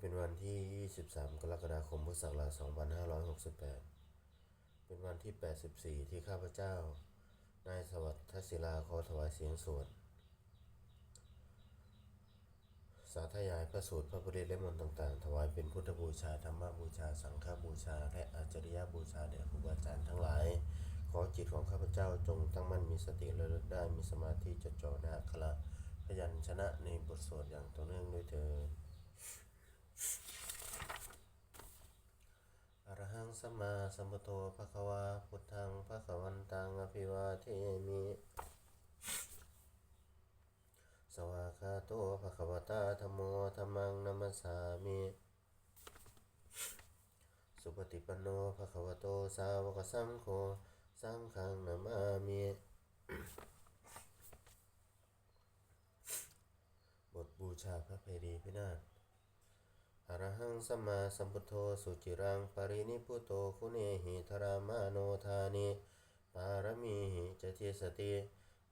เป็นวันที่ 23 กรกฎาคม พุทธศักราช 2568 เป็นวันที่ 84 ที่ข้าพเจ้า นายสวัสดิ์ทศิลาขอถวายเสียงสวด สาธยายพระสูตรพระพุทธและมนต์ต่างๆ ถวายเป็นพุทธบูชา ธรรมบูชา สังฆบูชา และอาจริยบูชาแด่ครูบาอาจารย์ทั้งหลาย ขอจิตของข้าพเจ้าจงตั้งมั่นมีสติระลึกได้มีสมาธิจดจ่อในอักขระพยัญชนะในบทสวดอย่างต่อเนื่องด้วยเถิด อร หังสัมมาสัมพุทโธภะคะวาพุทธังภะคะวันตังอภิวาเทมิ สวากาโตภะคะวตาธัมโมธัมมังนัมสสามิ สุปฏิปันโนภะคะวโตสาวกสังโฆสังฆังนามามิบทบูชาพระเพรีพินาศ อรหังสัมมาสัมพุทโธสุจิรังปรินิพุโตคุเนหิธรามาโนธานิปารมีหิจเทสติ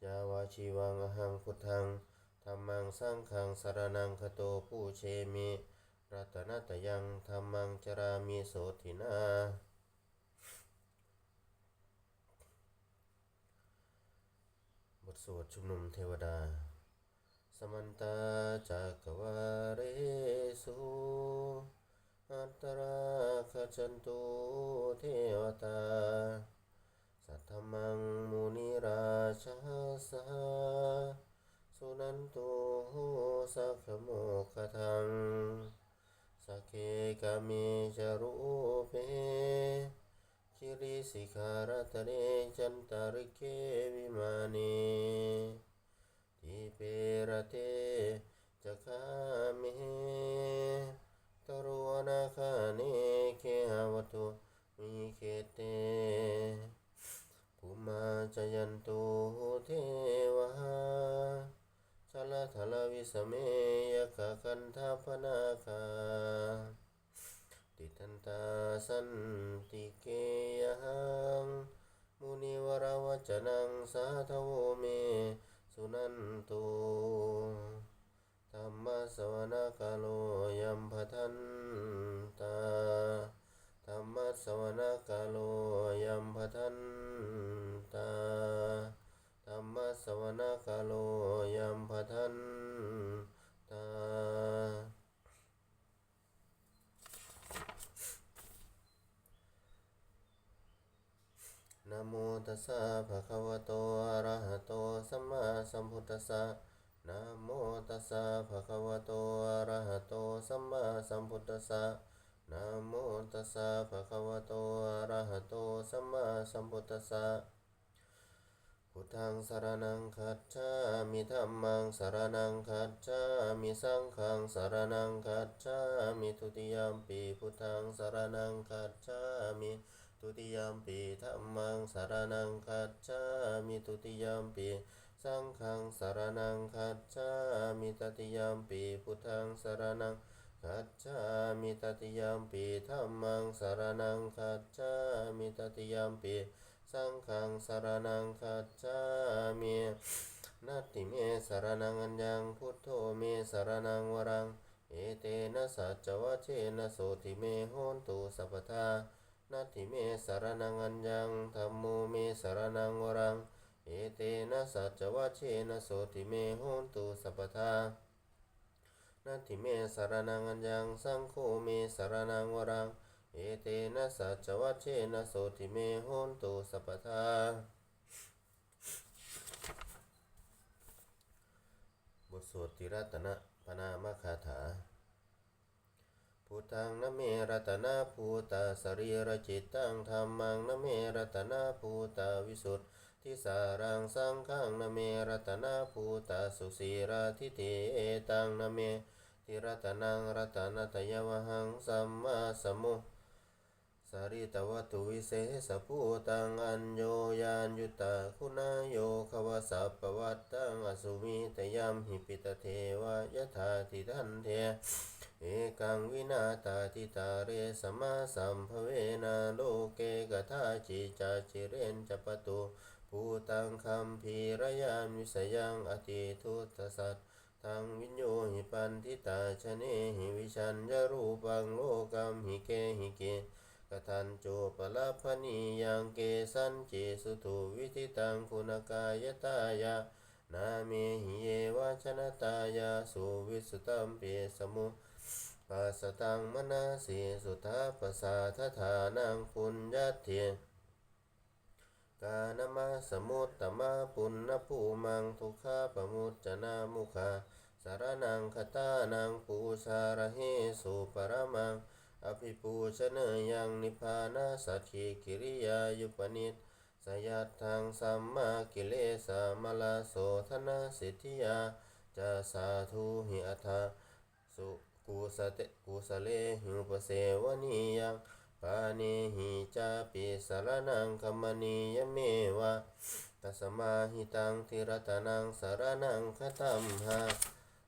ยาวาชีวังอหังพุทธังธรรมังสังฆังสารนังคโตผู้เชมิรัตนตยังธรรมังจรามิโสทินาบทสวดชุมนุมเทวดา สมันตาจักวาเรสุอัตตราคจันตุเทวตา สัทธมังมุนิราชาสาสุนันตุสักขโมคทังสักเคกามิจารุเปคิริสิขารตเรจันตาริเกวิมานี ทิเปรเตจะคามิตรวนาคาเนเคหาวตุมิเคเตภูมาจยันตุเทวะชลทลวิสเมยกะคันทาพนาคาติทันตาสันติเกยังมุนิวราวจนังสาทโวเม สุ ตัสสะภะคะวะโตอะระหะโตสัมมาสัมพุทธัสสะนะโมตัสสะภะคะวะโตอะระหะโตสัมมาสัมพุทธัสสะนะโมตัสสะภะคะวะโตอะระหะโตสัมมาสัมพุทธัสสะพุทธังสรณังคัจฉามิธัมมังสรณังคัจฉามิสังฆังสรณังคัจฉามิทุติยมปีพุทธังสรณังคัจฉามิ ทุติยมปีธัมมังสารนังคัจฉามิทุติยมปีสังฆังสารนังคัจฉามิตติยมปีพุทธังสารนังคัจฉามิตติยมปีธัมมังสารนังคัจฉามิตติยมปีสังฆังสารนังคัจฉามินัตติเมสารนังอัญญังพุทโธเมสารนังวรัง เอเตนะสัจจวัชเชนะโสติเมโหนตุสัพพทา นาทิเมสารนังอัญญังธรรมโมเมสารนังวรัง เอเตนะสัจวัชเชนะโสติเมโหนตุสัพพทานาทิเมสารนังอัญญังสังโฆเมสารนังวรัง เอเตนะสัจวัชเชนะโสติเมโหนตุสัพพทาบทสวดติรัตนะปนามคาถา พุทธังนเมรัตนาภูตาสรีรจิตตังธรรมังนเมรัตนาภูตาวิสุทธิสารังสังฆังนเมรัตนาภูตาสุสีราทิเตตังนเมติรัตนังรัตนตยวหังสัมมาสมุสาริตวัตุวิเศษภูตังอัญโยยานยุตตะคุณาโยขวสัพปวัตตังอสุมิตยัมหิปิตเทวายถาทิทันเท เอกังวินาตาทิตาเรสมาสัมภเวนะโลเกกทาจิจาจิเรนจปตุภูตังคัมภีรยานวิสยังอติทุตสัตทังวิญโยหิปันทิตาชเนหิวิชัญญรูปังโลกัมหิเกหิเกกทันโจปลาภนียังเกสันเจสุตุวิธิตังคุณกายตายานาเมหิเยวชนะตายาสุวิสุตัมเปสมุ ปัสตังมนาสีสุทาปสาทธานังปุญญาเทียกานมาสมุตตมะปุณณภูมังทุขาปมุจจนามุขะสารนังคตานังปูชารเหสุปรมัง อภิปูชเนยังนิพพานาสัจขิกิริยายุปนิสสยัตถังสัมมากิเลสามลาโสธนาสิทธิยาจะสาธุหิอัฏฐาสุ กุสเตกุสเลหิปเสวนียังปานิหิจาปิสารนังคมณียเมวะตัสมาหิตังทิรตานังสารนังคตัมหะ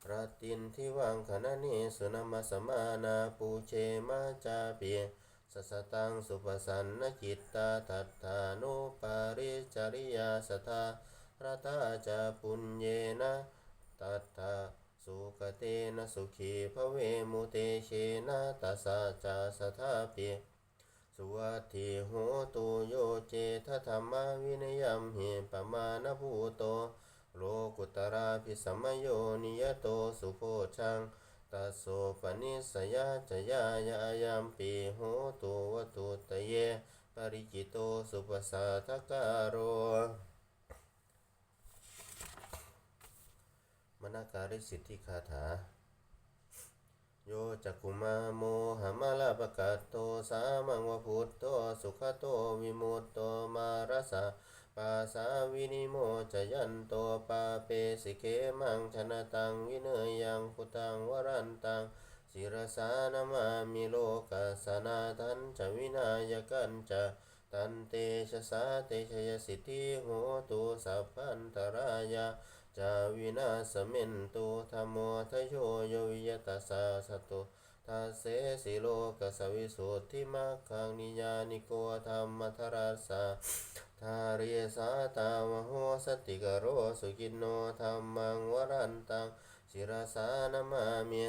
รตินทิวังขณเนสุนัมสมานาปูเชมาจาปิสัสตังสุปสันนจิตตาตัตถานุปาริจาริยาสทารัตาจาปุญเยนะตัตถา สุกเตนะสุขีภเวมุเตเชนะตัสสะจาสทาเปิสุวัตถิโหตุโยเจทธรรมวินยัมหิปมาณภูโต โลกุตราภิสัมโยนิยโตสุโพชังตัสโสปนิสยาจยายายามปีโหตุวตุตเย ปริจิโตสุปสัทการโร มนากา ริสิทธิคาถา โยจักุมาโมหามาลาปะกาโตสามังวพุทโตสุขโตวิมุตโตมารสาปาสาวินิโมจยันโตปาเปสิเกมังชนะตังวิเนยยังพุตังวรันตังศิรสานามามิโลกัสนาทันจวินายกันจะตันเตชะสาเตชยสิทธิโหตุสัพพันตรายา จาวินาสเมนตุธรรมโมทโยโยวิยตัสสะสตตุทัสเสสิโลกัสวิสุทธิมัคคังนิยานิโกธรรมทรัสสะทาริสาตามโหสติกโรสุกินโนธรรมังวรันตังศิรสานามามิ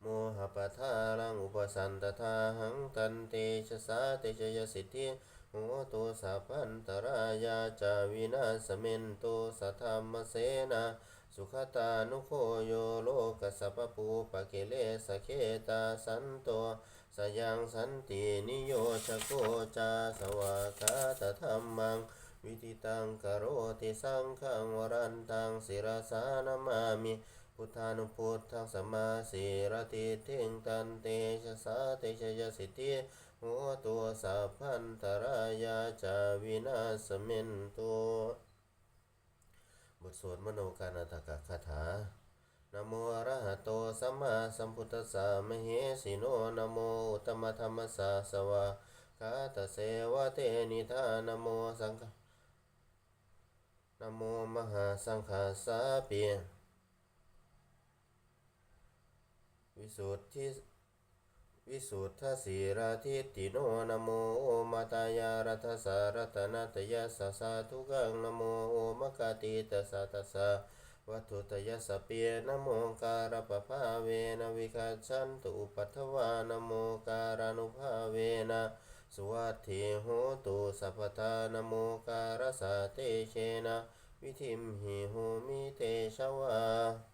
โมหปทาลังอุปสันตทาหังตันเตชะสาเตชยสิทธิ โหตุสัพพันตรายาจาวินาสเมนตุสัทธรรมเสนาสุขตานุโคโยโลกสสปปูปะเกเลสเคตาสันโตสยังสันตินิโยชโกจาสวากาตธรรมัง วิธิตังกโรติสังฆังวรันตังศิรสานามามิ พุทธานุพุทธังสมมาสีรติเทงตันเตชะสาเตชยสิทธิ หัวตัวสัพพันตรายาจาวินาสเมนตัวบทสวดมโนการนาตกคาถานโมอระหะโตสัมมาสัมพุทธัสสะมเหสิโนนโมตมธรรมสสสวะคาตเสวะเตนิธานโมสังฆนโมมหาสังฆาสาเปียวิสุทธิ วิสุทธสีราทิติโนนะโมโอมาตายารัตสารัตนาตยสสะสาทุกังนะโมโอมะกติตสสะตสสะวัตุตยสเปียนะโมการปภาเวนะวิคัจฉันตุปัทวานะโมการานุภาเวนะสวัสถิโหตุสัพพทานะโมการสาเตเชนะ วิธิมหิโหมิเตชวา